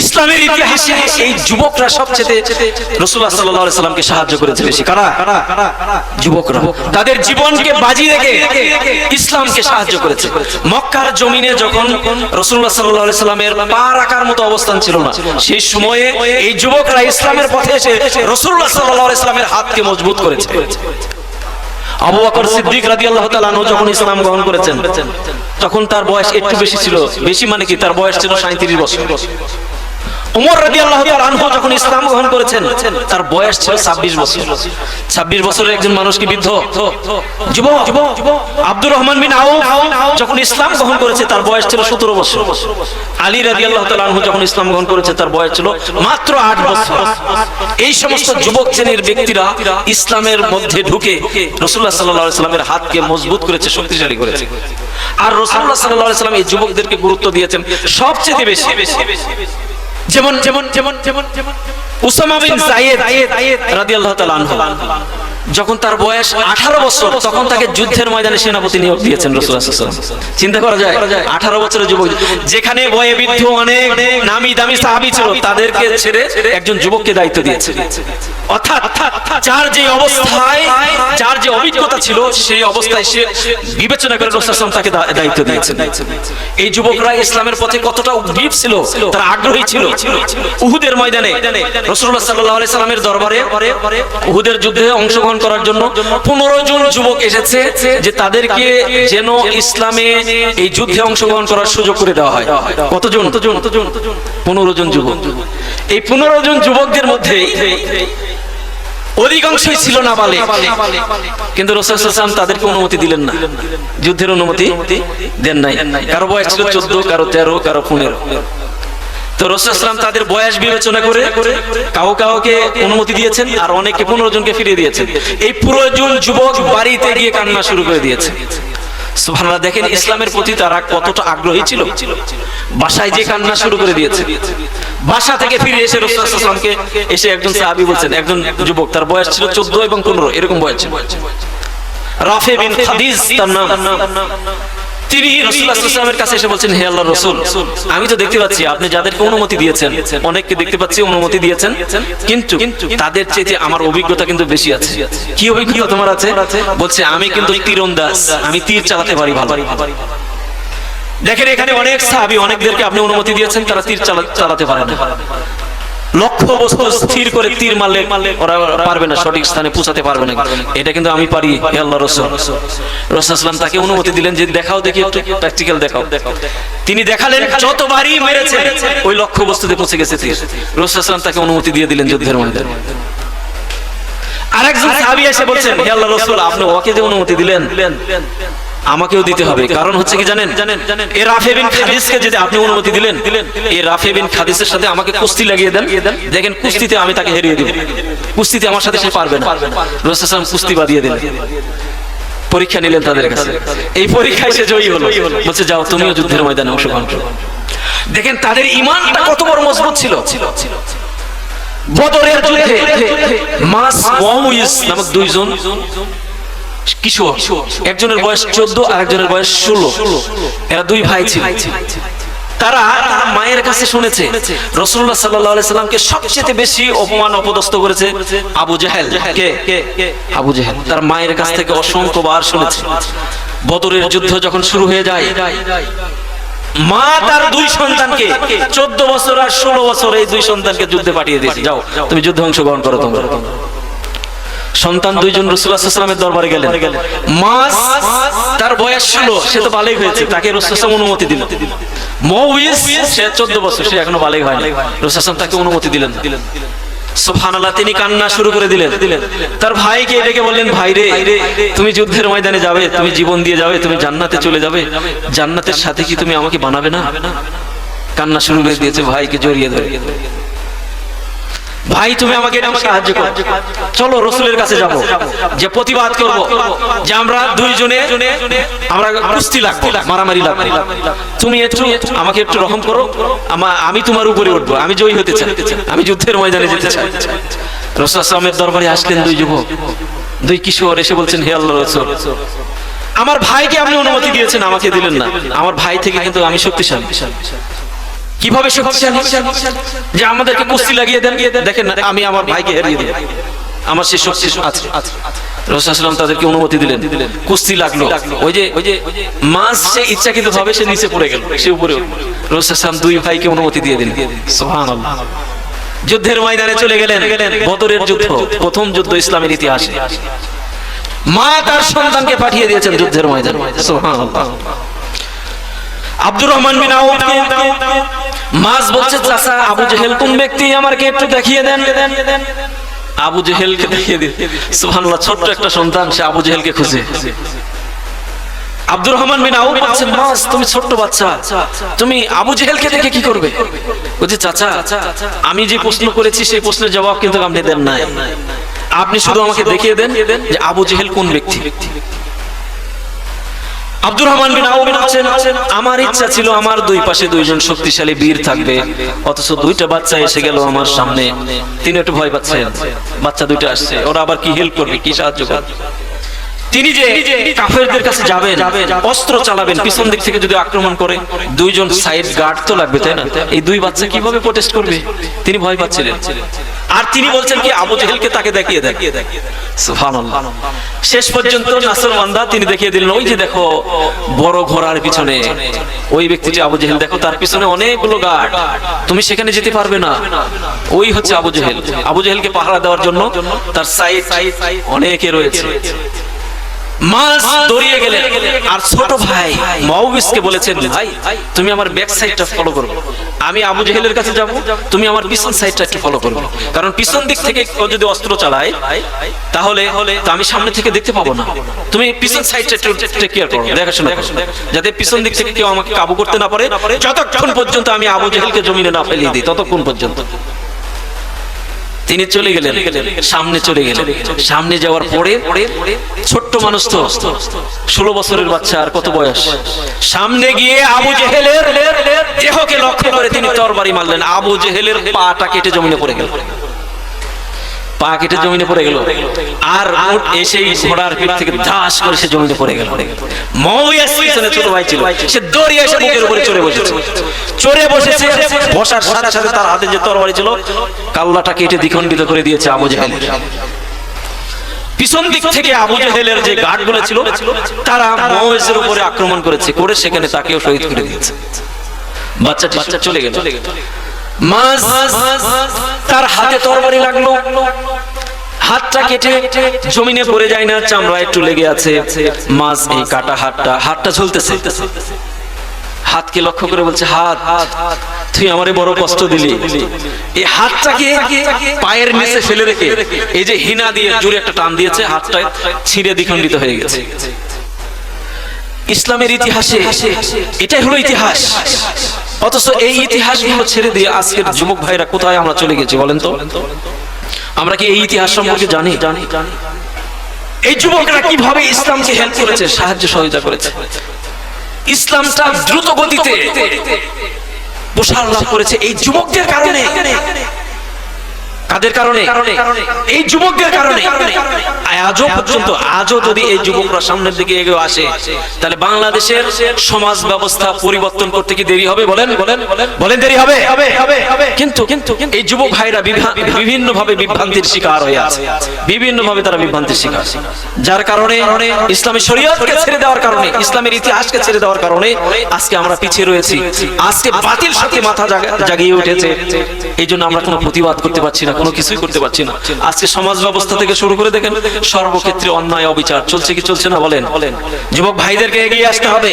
ইসলামের ইতিহাসে এই যুবকরা সবচেয়ে রসুল্লাহ সাল্লাহ সাল্লামকে সাহায্য করেছে বেশি। কারা? যুবকরা। তাদের জীবনকে বাজি রেখে ইসলামকে সাহায্য করেছে। মক্কার জমিনে যখন রসুল্লাহ সাল্লাহ সাল্লামের পা রাখার মতো অবস্থান ছিল না সেই সময়ে এই যুবকরা ইসলামের পথে এসে রসুল্লাহ সাল্লাহ সাল্লামের হাতকে মজবুত করেছে। আবু বকর সিদ্দিক রাদিয়াল্লাহু তাআলা যখন ইসলাম গ্রহণ করেছেন তখন তার বয়স একটু বেশি ছিল। বেশি মানে কি? তার বয়স ছিল 37 বছর। উমর রাদিয়াল্লাহু তাআলা আনহু যখন ইসলাম গ্রহণ করেছেন, তার বয়স ছিল 26 বছর। 26 বছরের একজন মানুষ কি বৃদ্ধ? যুবক। আব্দুর রহমান বিন আউফ যখন ইসলাম গ্রহণ করেছে, তার বয়স ছিল 17 বছর। আলী আনহু যখন মাত্র 8 বছর। এই সমস্ত যুবক শ্রেণির ব্যক্তিরা ইসলামের মধ্যে ঢুকে সাল্লামের হাতকে মজবুত করেছে, শক্তিশালী করেছে। আর রাসূলুল্লাহ সাল্লাল্লাহু আলাইহি এই যুবকদেরকে গুরুত্ব দিয়েছেন সবচেয়ে বেশি। যেমন যেমন যেমন যেমন যেমন উসামা বিন জায়েদ রাদিয়াল্লাহু তাআলা আনহু। যখন তার বয়স 18 বছর, তখন তাকে যুদ্ধের ময়দানে সেনাপতি নিয়োগ দিয়েছেন। চিন্তা করা যায় 18 বছরের যুবক, যেখানে বয়ে বৃদ্ধ অনেক নামি দামি সাহাবী ছিল, তাদেরকে ছেড়ে একজন যুবককে দায়িত্ব দিয়েছে। অর্থাৎ যার যে অবস্থায়, যার যে অভিজ্ঞতা ছিল, সেই অবস্থায় সে বিবেচনা করে ওয়াসাল্লাম তাকে দায়িত্ব দিয়েছেন। এই যুবকরা ইসলামের পথে কতটা উদ্দীপ ছিল, তারা আগ্রহী ছিল। উহুদের ময়দানে রাসূলুল্লাহ সাল্লাল্লাহু আলাইহি সাল্লামের দরবারে, উহুদের যুদ্ধে অংশগ্রহণ করার জন্য পনেরো জন যুবক এসেছে যে তাদেরকে যেন ইসলামে এই যুদ্ধে অংশগ্রহণ করার সুযোগ করে দেওয়া হয়। কতজন? পনেরো জন যুবক। এই পনেরো জন যুবকদের মধ্যে অধিকাংশই ছিল না বলে কিন্তু রসুলাম তাদেরকে অনুমতি দিলেন না। যুদ্ধের অনুমতি দেন নাই। কারও বয়স ছিল চোদ্দ, কারও তেরো, কারও পনেরো। তো রসুলাম তাদের বয়স বিবেচনা করে কাউ কাউকে অনুমতি দিয়েছেন আর অনেককে পনেরো জনকে ফিরিয়ে দিয়েছেন। এই যুবক বাড়িতে গিয়ে কান্না শুরু করে দিয়েছে। দেখেন ইসলামের প্রতি তারা কতটা আগ্রহী ছিল। বাসায় যে কান্না শুরু করে দিয়েছে। বাসা থেকে ফিরে এসে রসুলামকে এসে একজন সাহাবী বলছেন, একজন যুবক, তার বয়স ছিল চোদ্দ এবং পনেরো, এরকম বয়স ছিল। রাফে বিন খাদিজ, তার নাম। তিনি কাছে এসে বলছেন, হে আল্লাহ রসুল, আমি তো দেখতে পাচ্ছি আপনি যাদেরকে অনুমতি দিয়েছেন, অনেককে দেখতে পাচ্ছি অনুমতি দিয়েছেন, কিন্তু তাদের চেয়ে আমার অভিজ্ঞতা কিন্তু বেশি আছে। কি অভিজ্ঞতা তোমার আছে? বলছে, আমি কিন্তু তীরন্দাজ, আমি তীর চালাতে পারি ভালো। দেখেন, এখানে অনেক সাহাবি, অনেকদেরকে আপনি অনুমতি দিয়েছেন, তারা তীর চালাতে পারে না। লক্ষ বস্তু স্থির করে তীর মারলে ওরা পারবে না, সঠিক স্থানে পৌঁছাতে পারবে না। এটা কিন্তু আমি পারি, হে আল্লাহ রসুল। রসুলাম তাকে অনুমতি দিলেন যে দেখাও দেখি একটু প্র্যাকটিক্যাল দেখাও। তিনি দেখালেন, যতবারই মেরেছে, ওই লক্ষ্য বস্তুতে পৌঁছে গেছে তীর। রসুলাম তাকে অনুমতি দিয়ে দিলেন যুদ্ধের ময়দানে আরেকজন সাহাবী এসে বলছেন, হে আল্লাহ রসুল, আপনি ওকে যে অনুমতি দিলেন। আমাকেও দিতে হবে। কারণ হচ্ছে কি জানেন? জানেন রাফে বিন খাদিসকে যদি আপনি অনুমতি দিলেন এই রাফে বিন খাদিসের সাথে আমাকে কুস্তি লাগিয়ে দেন। দেখেন কুস্তিতে আমি তাকে হেরিয়ে দিব। কুস্তিতে আমার সাথে সে পারবে না। কুস্তি বাদিয়ে দিলেন। পরীক্ষা নিলেন তাদের কাছে। এই পরীক্ষায় সে জয়ী হলো। বলছে যাও তুমিও যুদ্ধের ময়দানে অংশগ্রহণ করো। দেখেন তাদের ইমানটা কত বড় মজবুত ছিল। বদরের যুদ্ধে মাস ওয়াউইস নামক দুইজন কিশোর একজনের বয়স চোদ্দ আর একজনের বয়স ষোলো। এরা দুই ভাই ছিল। তারা মায়ের কাছে শুনেছে রসুল্লাহ সাল্লাহ সাল্লামকে সবচেয়ে বেশি অপমান অপদস্থ করেছে আবু জাহেল। আবু জাহেল। তার মায়ের কাছ থেকে অসংখ্য বার শুনেছে। বদরের যুদ্ধ যখন শুরু হয়ে যায়, মা তার দুই সন্তানকে, চোদ্দ বছর আর ষোলো বছর এই দুই সন্তানকে যুদ্ধে পাঠিয়ে দিয়েছে। যাও, তুমি যুদ্ধে অংশগ্রহণ করো তোমরা। সন্তান দুইজন রসুলামের দরবারে গেলেন। মাস তার বয়স ছিল সে তো বালেক হয়েছে, তাকে রসুলাম অনুমতি দিল। মৌইস সে চোদ্দ বছর, সে এখনও বালেক হয়নি। রসুলাম তাকে অনুমতি দিলেন সুবহানাল্লাহ, তিনি কান্না শুরু করে দিলেন। তার ভাইকে ডেকে বললেন, ভাই রে, তুমি যুদ্ধের ময়দানে যাবে, তুমি জীবন দিয়ে যাবে, তুমি জান্নাতে চলে যাবে। জান্নাতের সাথে কি তুমি আমাকে বানাবে না? কান্না শুরু করে দিয়েছে ভাইকে জড়িয়ে ধরে। ভাই তুমি আমাকে একটু সাহায্য করো। চলো রসুলের কাছে যাব। যে প্রতিবাদ করব যে আমরা দুইজনে আমরা কুস্তি লাগবো মারামারি লাগবো। তুমি একটু আমাকে একটু রহম করো। আমি তোমার উপরে উঠবো আমি জয়ী হতে চাই। আমি যুদ্ধের ময়দানে যেতে চাই। রসুল আসলামের দরবারে আসলেন দুই যুবক। দুই কিশোর এসে বলছেন হে আল্লাহ রসুল। আমার ভাইকে আপনি অনুমতি দিয়েছেন আমাকে দিলেন না। আমার ভাই থেকে কিন্তু আমি শক্তিশালী। কীভাবে শক্তিশালী যে আমাদেরকে কুস্তি লাগিয়ে দেন। দেখেন আমি আমার ভাইকে হারিয়ে দিই। আমার সে শক্তি আছে। রসুলাম তাদেরকে অনুমতি দিলেন। কুস্তি লাগল। ওই যে ওই যে মাছ সে ইচ্ছাকৃত ভাবে সে নিচে পড়ে গেল। সে উপরে রসুলাম দুই ভাইকে অনুমতি দিয়ে দিন সুবহানাল্লাহ। যুদ্ধের ময়দানে চলে গেলেন। বদরের যুদ্ধ প্রথম যুদ্ধ ইসলামের ইতিহাসে। মা তার সন্তানকে পাঠিয়ে দিয়েছেন যুদ্ধের ময়দানে। সুবহানাল্লাহ। আব্দুর রহমান বিন মাস বলছে, চাচা, আবু জেহেল কোন ব্যক্তি আমাকে একটু দেখিয়ে দেন? আবু জেহেলকে দেখিয়ে দিন সুবহানাল্লাহ, ছোট্ট একটা সন্তান, সে আবু জেহেলকে খুঁজে। আব্দুর রহমান বিন আউফ বলছে, মাস, তুমি ছোট্ট বাচ্চা, তুমি আবু জেহেলকে দেখে কি করবে? বলছে, চাচা, আমি যে প্রশ্ন করেছি, সেই প্রশ্নের জবাব কিন্তু আপনি দেন নাই। আপনি শুধু আমাকে দেখিয়ে দেন যে আবু জেহেল কোন ব্যক্তি? আব্দুর রহমান বিন আউফ বলছেন, আমার ইচ্ছা ছিল আমার দুই পাশে দুইজন শক্তিশালী বীর থাকবে, অথচ দুইটা বাচ্চা এসে গেল আমার সামনে। তিনি একটু ভয় পাচ্ছেন, বাচ্চা দুইটা আসছে, ওরা আবার কি হেল্প করবে, কি সাহায্য করবে? তিনি যে কাফেরদের কাছে যাবেন, অস্ত্র চালাবেন, পিছন দিক থেকে যদি আক্রমণ করে, দুইজন সাইড গার্ড তো লাগবে, তাই না? এই দুই বাচ্চা কীভাবে প্রোটেস্ট করবে? তিনি ভয় পাচ্ছিলেন। আর তিনি বলছেন কি, আবু জেহেলকে তাকে দেখিয়ে দেখিয়ে সুবহানাল্লাহ। শেষ পর্যন্ত নাসর বান্দা তিনি দেখিয়ে দিলেন, ওই যে দেখো, বড় ঘোড়ার পিছনে, ওই ব্যক্তিটি আবু জেহেল, দেখো তার পিছনে অনেকগুলো গার্ড। তুমি সেখানে যেতে পারবে না। ওই হচ্ছে আবু জেহেল। আবু জেহেলকে পাহারা দেওয়ার জন্য তার সাইড অনেকে রয়েছে। মাস দৌড়িয়ে গেলেন আর ছোট ভাই বলেছেন, ভাই, তুমি আমার ব্যাক সাইডটা ফলো করো। আমি আবু জেহেলের কাছে যাব, তুমি আমার পিছন সাইডটা একটু ফলো করবে কারণ পিছন দিক থেকে যদি অস্ত্র চালায়, তাহলে তো আমি সামনে থেকে দেখতে পাবো না। তুমি পিছন সাইডটা একটু কেয়ার করো, দেখাশোনা যাতে পিছন দিক থেকে কেউ আমাকে কাবু করতে না পারে, যতক্ষণ পর্যন্ত আমি আবু জেহেলকে জমিনে না ফেলিয়ে দিই, ততক্ষণ পর্যন্ত। তিনি চলে গেলেন। সামনে চলে গেলেন। সামনে যাওয়ার পরে ছোট্ট মানুষ তো, ষোলো বছরের বাচ্চা, আর কত বয়স? সামনে গিয়ে আবু জেহেলের দেহকে লক্ষ্য করে তিনি তরবারি মারলেন। আবু জেহেলের পাটা কেটে জমিনে পড়ে গেল। পা কেটে জমিনে পড়ে গেল। আর এসেই ঘোড়ার পিঠ থেকে করে সে জমিনে পড়ে গেল। মৌয়াস পিছনে ছোট ভাই ছিল। সে দৌড়িয়ে এসে বুকের উপরে চড়ে বসেছে। চড়ে বসেছে। বসার সাথে সাথে তার হাতে যে তরবারি ছিল কাল্লাটা কেটে দ্বিখণ্ডিত করে দিয়েছে আবু জাহেল। পিছন দিক থেকে আবু জাহেলের যে গার্ডগুলো ছিল, তারা মৌয়েসের উপরে আক্রমণ করেছে, করে সেখানে তাকেও শহীদ করে দিয়েছে। বাচ্চাটি বাচ্চা চলে গেল। তার হাতে তরবারি লাগল। হাতটা কেটে জমিনে পড়ে যায় না, চামড়া একটু লেগে আছে। মাছ এই কাটা হাতটা হাতটা ঝুলতেছে। হাতকে লক্ষ্য করে বলছে, হাত হাত হাত। তুই আমারে বড় কষ্ট দিলি। এই হাতটাকে পায়ের নিচে ফেলে রেখে, এই যে হিনা দিয়ে জোরে একটা টান দিয়েছে, হাতটা ছিঁড়ে দ্বিখণ্ডিত হয়ে গেছে। ইসলামের ইতিহাসে এটাই হলো ইতিহাস। অথচ এই ইতিহাসগুলো ছেড়ে দিয়ে আজকের যুবক ভাইরা কোথায় আমরা চলে গেছি বলেন তো? আমরা কি এই ইতিহাস সম্পর্কে জানি? এই যুবকরা কীভাবে ইসলামকে হেল্প করেছে, সাহায্য সহযোগিতা করেছে? ইসলামটা দ্রুত গতিতে প্রসার লাভ করেছে এই যুবকদের কারণে। কাদের কারণে এই যুবকদের কারণে। আজও পর্যন্ত আজও যদি এই যুবকরা সামনের দিকে এগিয়ে আসে তাহলে বাংলাদেশের সমাজ ব্যবস্থা পরিবর্তন করতে কি দেরি হবে বলেন? বলেন বলেন। দেরি হবে? কিন্তু কিন্তু এই যুবক ভাইরা বিভিন্ন ভাবে বিভ্রান্তির শিকার হয়ে আছে। বিভিন্ন ভাবে তারা বিভ্রান্তির শিকার। যার কারণে ইসলামী শরীয়তকে ছেড়ে দেওয়ার কারণে ইসলামের ইতিহাসকে ছেড়ে দেওয়ার কারণে আজকে আমরা পিছিয়ে রয়েছি। আজকে বাতিল সাথে মাথা জাগিয়ে উঠেছে। এই জন্য আমরা কোনো প্রতিবাদ করতে পারছি না। কোনো কিছুই করতে পারছি না। আজকে সমাজ ব্যবস্থা থেকে শুরু করে দেখেন, সর্বক্ষেত্রে অন্যায় অবিচার চলছে কি চলছে না বলেন? যুবক ভাইদেরকে এগিয়ে আসতে হবে।